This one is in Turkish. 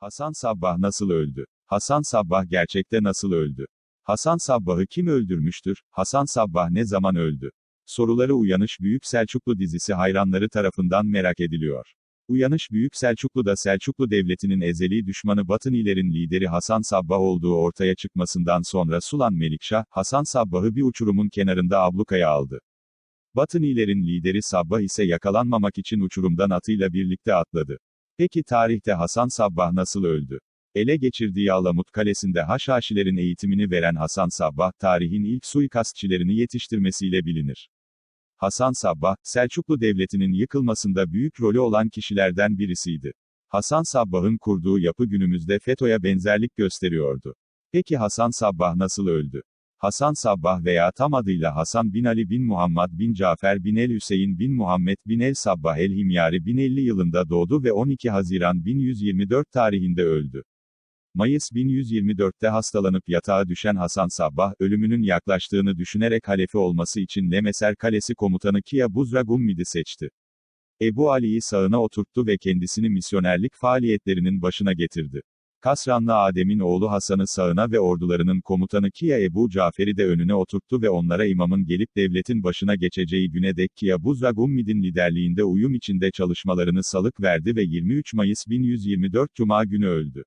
Hasan Sabbah nasıl öldü? Hasan Sabbah gerçekte nasıl öldü? Hasan Sabbah'ı kim öldürmüştür? Hasan Sabbah ne zaman öldü? Soruları Uyanış Büyük Selçuklu dizisi hayranları tarafından merak ediliyor. Uyanış Büyük Selçuklu'da Selçuklu Devleti'nin ezeli düşmanı Batınilerin lideri Hasan Sabbah olduğu ortaya çıkmasından sonra Sulan Melikşah, Hasan Sabbah'ı bir uçurumun kenarında ablukaya aldı. Batınilerin lideri Sabbah ise yakalanmamak için uçurumdan atıyla birlikte atladı. Peki tarihte Hasan Sabbah nasıl öldü? Ele geçirdiği Alamut Kalesi'nde Haşhaşilerin eğitimini veren Hasan Sabbah, tarihin ilk suikastçilerini yetiştirmesiyle bilinir. Hasan Sabbah, Selçuklu Devleti'nin yıkılmasında büyük rolü olan kişilerden birisiydi. Hasan Sabbah'ın kurduğu yapı günümüzde FETÖ'ye benzerlik gösteriyordu. Peki Hasan Sabbah nasıl öldü? Hasan Sabbah veya tam adıyla Hasan bin Ali bin Muhammed bin Cafer bin El Hüseyin bin Muhammed bin El Sabbah El Himyari 1050 yılında doğdu ve 12 Haziran 1124 tarihinde öldü. Mayıs 1124'te hastalanıp yatağa düşen Hasan Sabbah, ölümünün yaklaştığını düşünerek halefe olması için Lemeser Kalesi komutanı Kia Buzra Gummid'i seçti. Ebu Ali'yi sağına oturttu ve kendisini misyonerlik faaliyetlerinin başına getirdi. Kasranlı Adem'in oğlu Hasan'ı sağına ve ordularının komutanı Kia Ebu Cafer'i de önüne oturttu ve onlara imamın gelip devletin başına geçeceği güne dek Kia Buzra Gummid'in liderliğinde uyum içinde çalışmalarını salık verdi ve 23 Mayıs 1124 Cuma günü öldü.